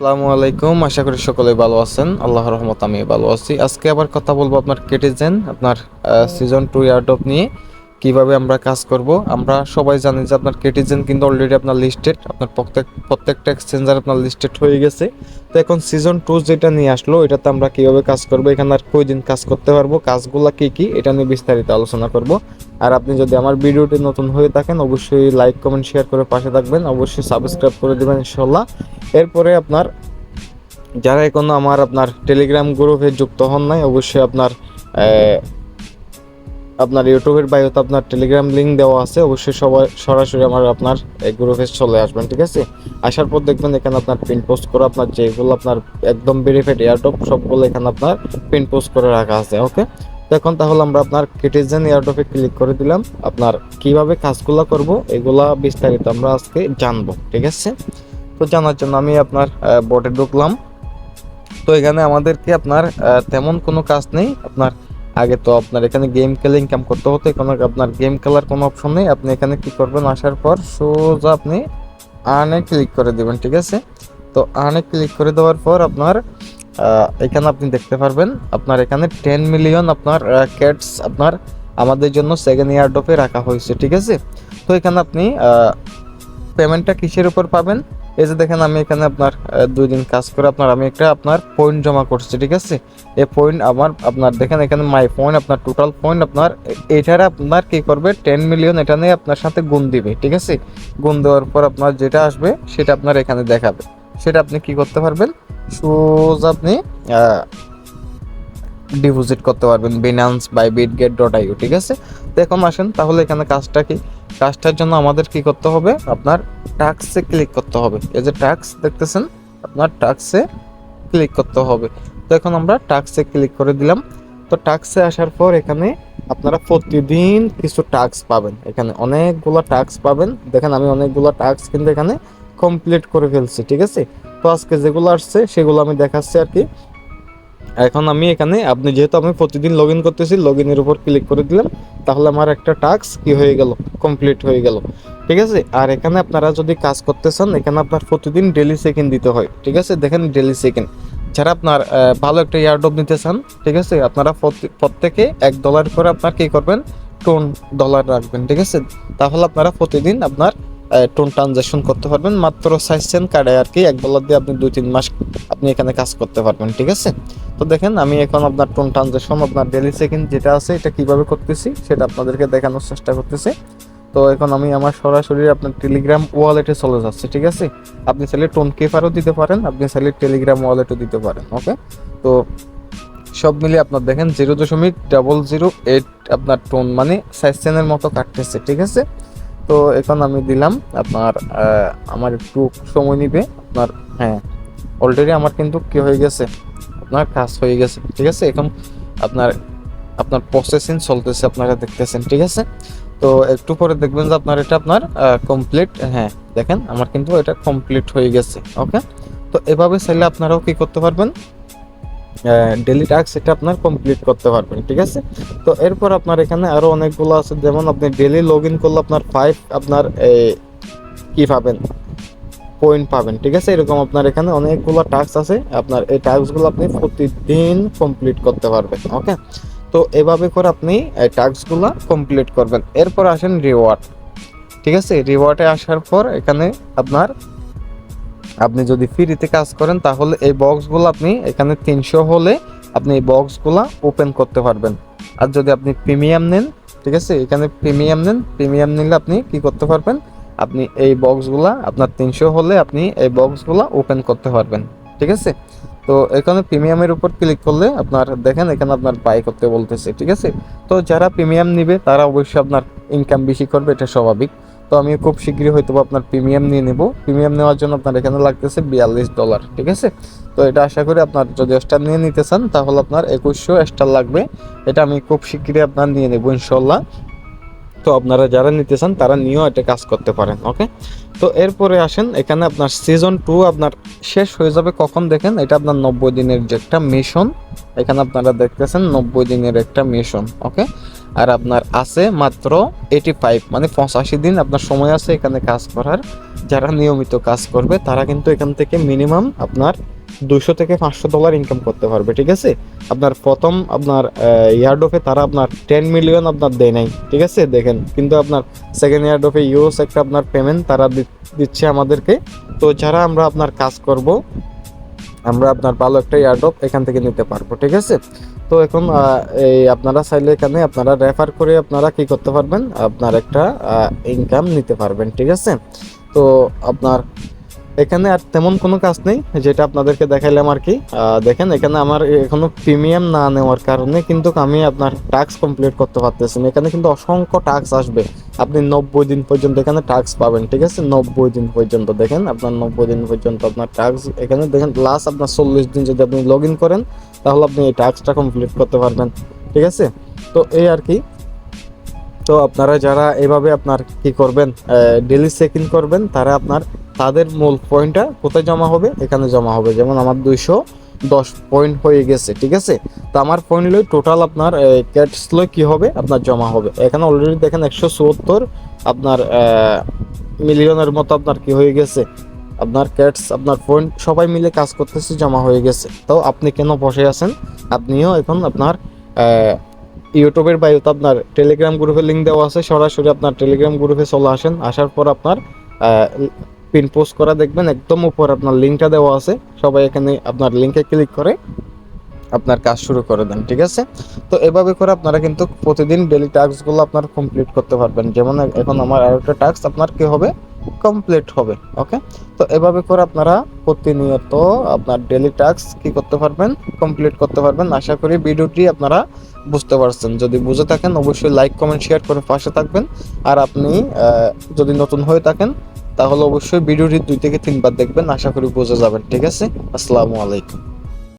আসসালামু আলাইকুম, আশা করি সকলে ভালো আছেন। আল্লাহ রহমত আমি ভালো আছি। আজকে আবার কথা বলব আপনার কেটিজেন আপনার সিজন টু ইয়ারডপ নিয়ে। কীভাবে আমরা কাজ করব, আমরা সবাই জানি যে আপনার কেটিজেন কিন্তু অলরেডি আপনার লিস্টেড আপনার প্রত্যেক, প্রত্যেকটা এক্সচেঞ্জার আপনার লিস্টেড হয়ে গেছে। তো এখন সিজন টু যেটা নিয়ে আসলো, এটাতে আমরা কীভাবে কাজ করব, এখানে আর কয়দিন কাজ করতে পারব, কাজগুলা কি কি, এটা নিয়ে বিস্তারিত আলোচনা করব। আর আপনি যদি আমার ভিডিওটি নতুন হয়ে থাকেন, অবশ্যই লাইক কমেন্ট শেয়ার করে পাশে থাকবেন, অবশ্যই সাবস্ক্রাইব করে দেবেন ইনশাল্লাহ এরপরে আপনার, যারা এখনও আমার আপনার টেলিগ্রাম গ্রুপে যুক্ত হন নাই, অবশ্যই আপনার আপনার ইউটিউবের বায়োতে আপনার টেলিগ্রাম লিঙ্ক দেওয়া আছে, অবশ্যই সবাই সরাসরি আমার আপনার এই গ্রুপে চলে আসবেন, ঠিক আছে? আসার পর দেখবেন এখানে আপনার পিন পোস্ট করে আপনার যেগুলো আপনার একদম ভেরিফাইড এয়ারটপ সবগুলো এখানে আপনার পিন পোস্ট করে রাখা আছে ওকে এখন তাহলে আমরা আপনার কিটিজেন এয়ারটপে ক্লিক করে দিলাম, আপনার কীভাবে কাজগুলো করব, এগুলা বিস্তারিত আমরা আজকে জানব, ঠিক আছে? তো জানার জন্য আমি আপনার বোর্ডে ঢুকলাম। তো এখানে আমাদেরকে আপনার তেমন কোনো কাজ নেই, আপনার আগে তো আপনার এখানে গেম খেলে ইনকাম করতে হতো, এখন আপনার গেম খেলার কোনো অপশন নেই। আপনি এখানে কি করবেন? আসার পর সোজা আপনি আর্নে ক্লিক করে দিবেন, ঠিক আছে? তো আর্নে ক্লিক করে দেওয়ার পর আপনার এখানে আপনি দেখতে পারবেন, আপনার এখানে টেন মিলিয়ন আপনার ক্যাটস আপনার আমাদের জন্য সেকেন্ড ইয়ার ডোপে রাখা হয়েছে, ঠিক আছে? তো এখানে আপনি পেমেন্টটা কিসের উপর পাবেন? এই যে দেখেন, আমি এখানে আপনার দুই দিন কাজ করে আপনার, আমি একটা আপনার পয়েন্ট জমা করছি, ঠিক আছে? এই পয়েন্ট আমার আপনার, দেখেন এখানে মাই পয়েন্ট আপনার টোটাল পয়েন্ট আপনার, এটারে আপনার কি করবে? টেন মিলিয়ন এটা নিয়ে আপনার সাথে গুণ দিবে, ঠিক আছে? গুণ দেওয়ার পর আপনার যেটা আসবে, সেটা আপনার এখানে দেখাবে। সেটা আপনি কি করতে পারবেন? সোজ আপনি ডিপোজিট করতে পারবেন Binance by Bitget dot IO ঠিক আছে? তো এখন আসেন, তাহলে এখানে কাজটা কি? কাজটার জন্য আমাদের কি করতে হবে? আপনার টাক্সে ক্লিক করতে হবে। এই যে টাক্স দেখতেছেন? আপনার টাক্সে ক্লিক করতে হবে। তো এখন আমরা টাক্সে ক্লিক করে দিলাম। তো টাক্সে আসার পর এখানে আপনারা প্রতিদিন কিছু টাক্স পাবেন। এখানে অনেকগুলো টাক্স পাবেন। দেখেন, আমি অনেকগুলো টাক্স কিন্তু এখানে কমপ্লিট করে ফেলছি, ঠিক আছে? তো আজকে যেগুলো আসছে, সেগুলো আমি দেখাচ্ছি আর কি। এখন আমি এখানে, আপনি যেহেতু আমি প্রতিদিন লগ ইন করতেছি লগ ইনের উপর ক্লিক করে দিলাম তাহলে আমার একটা টাস্ক কি হয়ে গেল? কমপ্লিট হয়ে গেল। ঠিক আছে? আর এখানে আপনারা যদি কাজ করতে চান, এখানে আপনার প্রতিদিন ডেলি সেকেন্ড দিতে হয়। ঠিক আছে? দেখেন ডেলি সেকেন্ড যারা আপনার ভালো একটা ইয়ারডপ নিতে চান, ঠিক আছে? আপনারা প্রত্যেকে এক ডলার করে আপনার কি করবেন? টোন ডলার রাখবেন। ঠিক আছে? তাহলে আপনারা প্রতিদিন আপনার টোন ট্রানজাকশন করতে পারবেন। মাত্র সাইসেন কার্ডে আর কি এক ডলার দিয়ে আপনি দুই, তিন মাস আপনি এখানে কাজ করতে পারবেন, ঠিক আছে? তো দেখেন, আমি এখন আপনার টোন ট্রানজাকশন আপনার ডেলি সেকেন্ড যেটা আছে, এটা কীভাবে করতেছি সেটা আপনাদেরকে দেখানোর চেষ্টা করতেছি। তো এখন আমি আমার সরাসরি আপনার টেলিগ্রাম ওয়ালেটে চলে যাচ্ছি, ঠিক আছে? আপনি চাইলে টোন কেফারও দিতে পারেন, আপনি চাইলে টেলিগ্রাম ওয়ালেটও দিতে পারেন ওকে তো সব মিলিয়ে আপনার দেখেন জিরো দশমিক ডাবল জিরো এইট আপনার টোন মানে সাইসেনের মতো কাটতেছে, ঠিক আছে? তো এখন আমি দিলাম আপনার আমার একটু সময় নিবে, আপনার হ্যাঁ অলরেডি আমার কিন্তু কি হয়ে গেছে, আপনার কাজ হয়ে গেছে, ঠিক আছে? এখন আপনার আপনার প্রসেসিং চলতেছে, আপনারা দেখতেছেন, ঠিক আছে? তো একটু পরে দেখবেন যে আপনার এটা আপনার কমপ্লিট হ্যাঁ দেখেন, আমার কিন্তু এটা কমপ্লিট হয়ে গেছে ওকে তো এভাবে চাইলে আপনারাও কি করতে পারবেন? ডেলি টাস্ক এটা আপনার কমপ্লিট করতে পারবেন, ঠিক আছে? তো এরপর আপনার এখানে আরও অনেকগুলো আছে, যেমন আপনি ডেলি লগ ইন করলে আপনার ফাইভ আপনার কি পাবেন? পয়েন্ট পাবেন, ঠিক আছে? এরকম আপনার এখানে অনেকগুলো টাস্ক আছে, আপনার এই টাস্কগুলো আপনি প্রতিদিন কমপ্লিট করতে পারবেন ওকে তো এভাবে করে আপনি এই টাস্কগুলো কমপ্লিট করবেন। এরপর আসেন রিওয়ার্ড ঠিক আছে? রিওয়ার্ডে আসার পর এখানে আপনার আপনি যদি ফ্রিতে কাজ করেন, তাহলে এই বক্সগুলো আপনি এখানে তিনশো হলে আপনি এই বক্সগুলো ওপেন করতে পারবেন। আর যদি আপনি প্রিমিয়াম নেন, ঠিক আছে? এখানে প্রিমিয়াম নেন প্রিমিয়াম নিলে আপনি কি করতে পারবেন? আপনি এই বক্সগুলা আপনার তিনশো হলে আপনি এই বক্সগুলা ওপেন করতে পারবেন, ঠিক আছে? তো এখানে প্রিমিয়ামের উপর ক্লিক করলে আপনার, দেখেন এখানে আপনার বাই করতে বলতেছে, ঠিক আছে? তো যারা প্রিমিয়াম নিবে, তারা অবশ্যই আপনার ইনকাম বেশি করবে, এটা স্বাভাবিক। তো আমি খুব শীঘ্রই হয়তো আপনার প্রিমিয়াম নিয়ে নেব। প্রিমিয়াম নেওয়ার জন্য আপনার এখানে লাগতেছে বিয়াল্লিশ ডলার, ঠিক আছে? তো এটা আশা করি আপনার যদি স্টার নিয়ে নিতে চান, তাহলে আপনার একুশশো স্টার লাগবে। এটা আমি খুব শীঘ্রই আপনার নিয়ে নেব ইনশাল্লাহ তো আপনারা যারা নিতে চান, তারা নিয়েও এটা কাজ করতে পারেন, ওকে? তো এরপরে আসেন, এখানে আপনার সিজন টু আপনার শেষ হয়ে যাবে কখন দেখেন? এটা আপনার নব্বই দিনের যে একটা মিশন এখানে আপনারা দেখতেছেন নব্বই দিনের একটা মিশন ওকে? আর আপনার আছে মাত্র এইটি ফাইভ মানে পঁচাশি দিন আপনার সময় আছে এখানে কাজ করার। যারা নিয়মিত কাজ করবে, তারা কিন্তু এখান থেকে মিনিমাম আপনার দুশো থেকে পাঁচশো ডলার ইনকাম করতে পারবে, ঠিক আছে? আপনার প্রথম আপনার ইয়ার্ড অফে তারা আপনার টেন মিলিয়ন আপনার দেয় নাই, ঠিক আছে? দেখেন, কিন্তু আপনার সেকেন্ড ইয়ার্ড অফে ইউএস একটা আপনার পেমেন্ট তারা দিচ্ছে আমাদেরকে। তো যারা আমরা আপনার কাজ করব আমরা আপনার ভালো একটা এয়ারড্রপ এখান থেকে নিতে পারব, ঠিক আছে? তো এখন এই আপনারা চাইলে এখানে আপনারা রেফার করে আপনারা কি করতে পারবেন? আপনার একটা ইনকাম নিতে পারবেন, ঠিক আছে? তো আপনার এখানে আর তেমন কোনো কাজ নেই, যেটা আপনাদেরকে দেখাইলাম আর কি। দেখেন, এখানে আমার এখনও প্রিমিয়াম না নেওয়ার কারণে কিন্তু আমি আপনার টাস্ক কমপ্লিট করতে পারতেছি না। এখানে কিন্তু অসংখ্য টাস্ক আসবে। আপনি নব্বই দিন পর্যন্ত এখানে টাস্ক পাবেন, ঠিক আছে? নব্বই দিন পর্যন্ত, দেখেন, আপনার নব্বই দিন পর্যন্ত আপনার টাস্ক এখানে, দেখেন লাস্ট আপনার চল্লিশ দিন যদি আপনি লগ ইন করেন, তাহলে আপনি এই টাস্কটা কমপ্লিট করতে পারবেন, ঠিক আছে? তো এই আর কি তো আপনারা যারা এভাবে আপনার কি করবেন ডেলি চেক ইন করবেন, তারা আপনার, তাদের মূল পয়েন্টটা কোথায় জমা হবে? এখানে জমা হবে। যেমন আমার দুইশো দশ পয়েন্ট হয়ে গেছে, ঠিক আছে? তো আমার পয়েন্ট লই টোটাল আপনার ক্যাটস লই কি হবে? আপনার জমা হবে। এখানে অলরেডি দেখেন একশো চুয়াত্তর আপনার মিলিয়নের মতো আপনার কি হয়ে গেছে? আপনার ক্যাটস আপনার পয়েন্ট সবাই মিলে কাজ করতেছে, জমা হয়ে গেছে। তো আপনি কেন বসে আছেন? আপনিও এখন আপনার ইউটিউবের বায়ুতে আপনার টেলিগ্রাম গ্রুপের লিঙ্ক দেওয়া আছে, সরাসরি আপনার টেলিগ্রাম গ্রুপে চলে আসেন। আসার পর আপনার পিন পোস্ট করা দেখবেন, একদম উপর আপনার লিঙ্কটা দেওয়া আছে। সবাই এখানে আপনার লিঙ্কে ক্লিক করে আপনার কাজ শুরু করে দেন, ঠিক আছে? তো এভাবে করে আপনারা কিন্তু প্রতিদিন ডেলি টাস্কগুলো আপনার কমপ্লিট করতে পারবেন। যেমন এখন আমার আরেকটা টাস্ক আপনার কি হবে? কমপ্লিট হবে ওকে তো এভাবে করে আপনারা প্রতিনিয়ত আপনার ডেলি টাস্ক কি করতে পারবেন কমপ্লিট করতে পারবেন। আশা করি ভিডিওটি আপনারা বুঝতে পারছেন। যদি বুঝে থাকেন, অবশ্যই লাইক কমেন্ট শেয়ার করে পাশে থাকবেন। আর আপনি যদি নতুন হয়ে থাকেন, তাহলে অবশ্যই ভিডিওটি দুই থেকে তিনবার দেখবেন। আশা করি বুঝে যাবেন। ঠিক আছে? আসসালামু আলাইকুম।